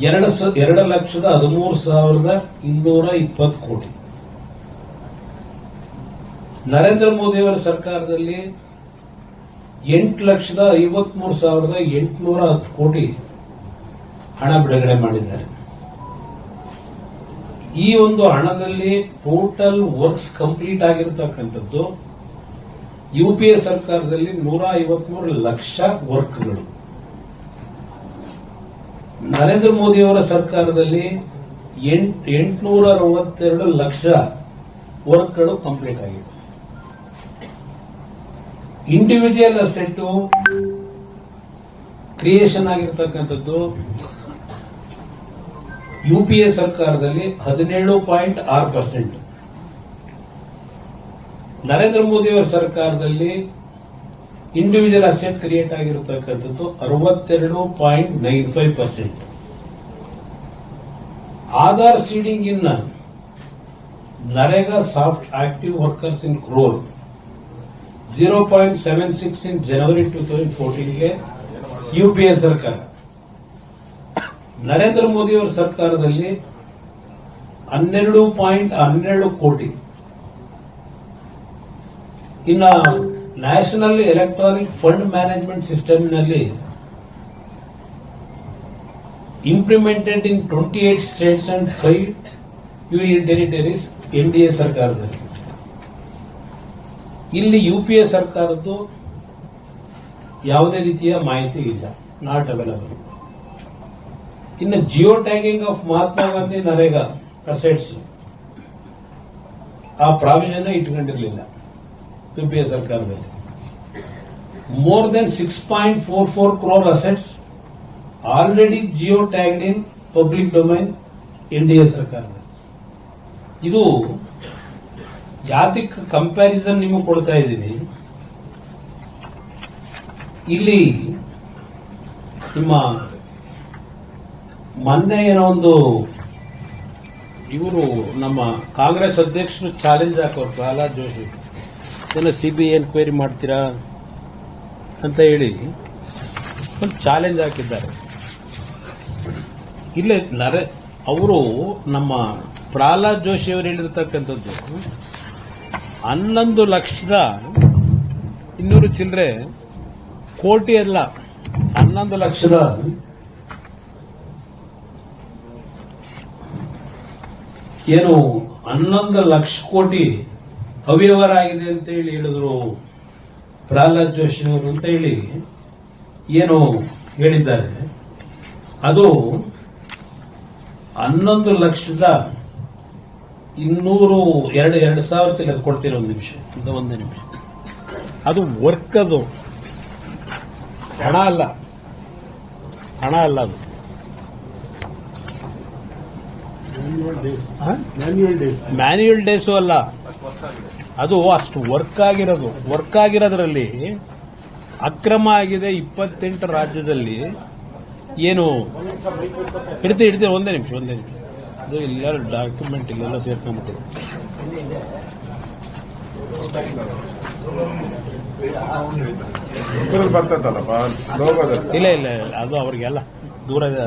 ಎರಡು ಸ- ಎರಡು ಲಕ್ಷದ ಹದಿಮೂರು ಸಾವಿರದ ಇನ್ನೂರ ಇಪ್ಪತ್ತು ಕೋಟಿ. ನರೇಂದ್ರ ಮೋದಿಯವರ ಸರ್ಕಾರದಲ್ಲಿ ಎಂಟು ಲಕ್ಷದ ಐವತ್ಮೂರು ಸಾವಿರದ ಎಂಟುನೂರ ಹತ್ತು ಕೋಟಿ ಹಣ ಬಿಡುಗಡೆ ಮಾಡಿದ್ದಾರೆ. ಈ ಒಂದು ಹಣದಲ್ಲಿ ಟೋಟಲ್ ವರ್ಕ್ಸ್ ಕಂಪ್ಲೀಟ್ ಆಗಿರತಕ್ಕಂಥದ್ದು ಯುಪಿಎ ಸರ್ಕಾರದಲ್ಲಿ ನೂರ ಐವತ್ಮೂರು ಲಕ್ಷ ವರ್ಕ್ಗಳು. ನರೇಂದ್ರ ಮೋದಿಯವರ ಸರ್ಕಾರದಲ್ಲಿ ಎಂಟುನೂರ ಅರವತ್ತೆರಡು ಲಕ್ಷ ವರ್ಕ್ಗಳು ಕಂಪ್ಲೀಟ್ ಆಗಿದೆ ಇಂಡಿವಿಜುವಲ್ ಅಸೆಟ್ ಕ್ರಿಯೇಷನ್ ಆಗಿರ್ತಕ್ಕಂಥದ್ದು ಯುಪಿಎ ಸರ್ಕಾರದಲ್ಲಿ ಹದಿನೇಳು ಪಾಯಿಂಟ್ ಆರು ಪರ್ಸೆಂಟ್. ನರೇಂದ್ರ ಮೋದಿಯವರ ಸರ್ಕಾರದಲ್ಲಿ ಇಂಡಿವಿಜುವಲ್ ಅಸೆಟ್ ಕ್ರಿಯೇಟ್ ಆಗಿರತಕ್ಕಂಥದ್ದು ಅರವತ್ತೆರಡು point nine five percent Aadhaar seeding ಇನ್ನ NREGA soft active workers enrol zero point seven six in January two thousand ಫೋರ್ಟೀನ್ಗೆ UPA ಸರ್ಕಾರ. ನರೇಂದ್ರ ಮೋದಿ ಅವರ ಸರ್ಕಾರದಲ್ಲಿ ಹನ್ನೆರಡು ಪಾಯಿಂಟ್ ಹನ್ನೆರಡು ಕೋಟಿ. ಇನ್ನ ನ್ಯಾಷನಲ್ ಎಲೆಕ್ಟ್ರಾನಿಕ್ ಫಂಡ್ ಮ್ಯಾನೇಜ್ಮೆಂಟ್ ಸಿಸ್ಟಮ್ನಲ್ಲಿ implemented in twenty eight states and five union territories NDA ಸರ್ಕಾರದಲ್ಲಿ. ಇಲ್ಲಿ ಯುಪಿಎ ಸರ್ಕಾರದ್ದು ಯಾವುದೇ ರೀತಿಯ ಮಾಹಿತಿ ಇಲ್ಲ ನಾಟ್ ಅವೈಲಬಲ್ ಇನ್ನು geo tagging of Mahatma Gandhi NREGA assets ಆ ಪ್ರಾವಿಷನ್ ಇಟ್ಕೊಂಡಿರಲಿಲ್ಲ. ಯುಪಿಎ ಸರ್ಕಾರದಲ್ಲಿ more than six point four four crore assets already geo tagged in public domain NDA ಸರ್ಕಾರದಲ್ಲಿ ಇದು ಜಾತಿಕ್ ಕಂಪ್ಯಾರಿಸನ್ ನಿಮಗೆ ಕೊಡ್ತಾ ಇದ್ದೀನಿ. ಇಲ್ಲಿ ನಿಮ್ಮ ಮೊನ್ನೆ ಏನೋ ಒಂದು ಇವರು ನಮ್ಮ ಕಾಂಗ್ರೆಸ್ ಅಧ್ಯಕ್ಷರು ಚಾಲೆಂಜ್ ಹಾಕೋರು ಪ್ರಹ್ಲಾದ್ ಜೋಶಿ. ಏನೋ ಸಿಬಿ ಎನ್ಕ್ವೈರಿ ಮಾಡ್ತೀರಾ ಅಂತ ಹೇಳಿ ಒಂದು ಚಾಲೆಂಜ್ ಹಾಕಿದ್ದಾರೆ. ಇಲ್ಲೇ ನರೆ, ಅವರು ನಮ್ಮ ಪ್ರಹ್ಲಾದ್ ಜೋಶಿ ಅವರು ಹೇಳಿರ್ತಕ್ಕಂಥದ್ದು, ಹನ್ನೊಂದು ಲಕ್ಷದ ಇನ್ನೂರು ಚಿಲ್ಲರೆ ಕೋಟಿ ಅಲ್ಲ, ಹನ್ನೊಂದು ಲಕ್ಷದ ಏನು ಹನ್ನೊಂದು ಲಕ್ಷ ಕೋಟಿ ಅವ್ಯವಹಾರ ಆಗಿದೆ ಅಂತ ಹೇಳಿ ಹೇಳಿದ್ರು ಪ್ರಹ್ಲಾದ್ ಜೋಶಿ ಅವರು ಅಂತ ಹೇಳಿ ಏನು ಹೇಳಿದ್ದಾರೆ. ಅದು ಹನ್ನೊಂದು ಲಕ್ಷದ ಇನ್ನೂರು ಎರಡು ಎರಡು ಸಾವಿರ ಅದು ಕೊಡ್ತೀರ ಒಂದು ನಿಮಿಷ ಒಂದು ನಿಮಿಷ. ಅದು ವರ್ಕ್ ಅದು. ಹಣ ಅಲ್ಲ. ಹಣ ಅಲ್ಲ ಅದು. ಮ್ಯಾನ್ಯುಯಲ್ ಡೇಸು ಅಲ್ಲ. ಅದು ಅಷ್ಟು ವರ್ಕ್ ಆಗಿರೋದು. ವರ್ಕ್ ಆಗಿರೋದ್ರಲ್ಲಿ ಅಕ್ರಮ ಆಗಿದೆ ಇಪ್ಪತ್ತೆಂಟು ರಾಜ್ಯದಲ್ಲಿ. ಏನು? ಹಿಡ್ತಿ ಹಿಡ್ತಿ ಒಂದೇ ನಿಮಿಷ ಒಂದೇ ನಿಮಿಷ. ಅದು ಇಲ್ಲೆಲ್ಲ ಡಾಕ್ಯುಮೆಂಟ್ ಇಲ್ಲೆಲ್ಲ ಸೇರ್ಕೊಂಡ್ಬಿಟ್ಟಿದೆ ಲೋಗೋದಲ್ಲಿ ಇಲ್ಲ ಇಲ್ಲ ಇಲ್ಲ, ಅದು ಅವ್ರಿಗೆಲ್ಲ ದೂರ ಇದೆ.